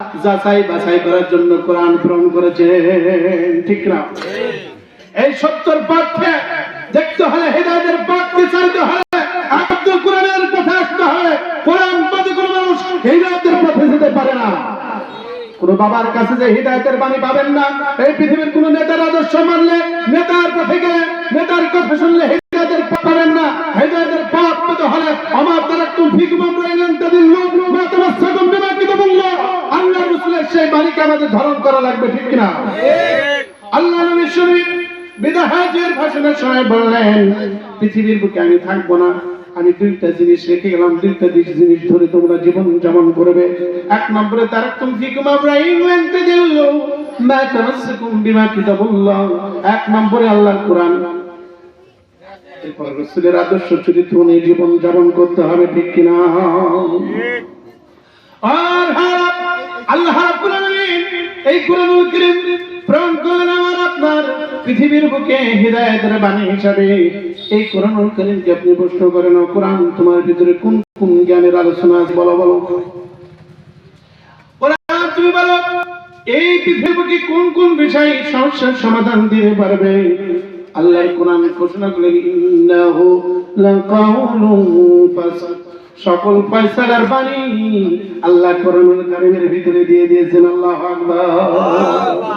যাচাই বাছাই করার জন্য কোরআন প্রেরণ করেছে। ঠিক না? এই সত্যর পক্ষে দেখতে হলে হৃদয়ের পক্ষে চাইতে হলে, আব্দুল কোরআনের আসতে কোরআন কোনো মানুষ হৃদয়ের পথে যেতে পারে না। কোন বাবার কাছে যে হৃদায়তের বাণী পাবেন না, এই পৃথিবীর কোন নেতার আদর্শ মানলে নেতার পথে গেলে নেতার কথা শুনলে হৃদায়তের পাবেন না। হৃদায়তের পথ পেতে হলে আমার তারা ফিকুম আমরা এলেন তাদের লোক মা তোমার সকম বিমা কি বলল আল্লাহ বাণীকে আমাদের ধারণ করা লাগবে, ঠিক কিনা? আল্লাহ নবী বিদাহাজের ভাষণের সময় বললেন, পৃথিবীর বুকে আমি থাকব না, আমি দুইটা জিনিস রেখে গেলাম, দুইটা জিনিস ধরে তোমরা জীবন যেমন করবে। এক নম্বরে তারা তুমি আমরা ইংল্যান্ডে দিল মা তামাসসুকুম বিমা কিতাবুল্লাহ। এক নম্বরে আল্লাহর কোরআন। এরপর রসুলের আদর্শ চরিত্র নিয়ে জীবন যাপন করতে হবে, ঠিক কিনা? আর আল্লাহ রাব্বুল এই কোরআনুল কারীম প্রেরণ করলেন আমার আপনার পৃথিবীর বুকে হিদায়াতের বাণী হিসাবে। এই কোরআনুল কারীমকে আপনি প্রশ্ন করেন কোরআন, তোমার ভিতরে কোন কোন জ্ঞানের আলোচনা আছে? বলো বলো। কোরআন, তুমি বলো, এই পৃথিবীর বুকে কোন কোন বিষয় সমস্যার সমাধান দিতে পারবে? আল্লাহর কোরআন ঘোষণা করলেন, ইন্নাহু লাকাউলুন ফাসল সকল পয়সার বাণী আল্লাহ করমের কারীমের ভিতরে দিয়ে দিয়েছেন আল্লাহ আকবার।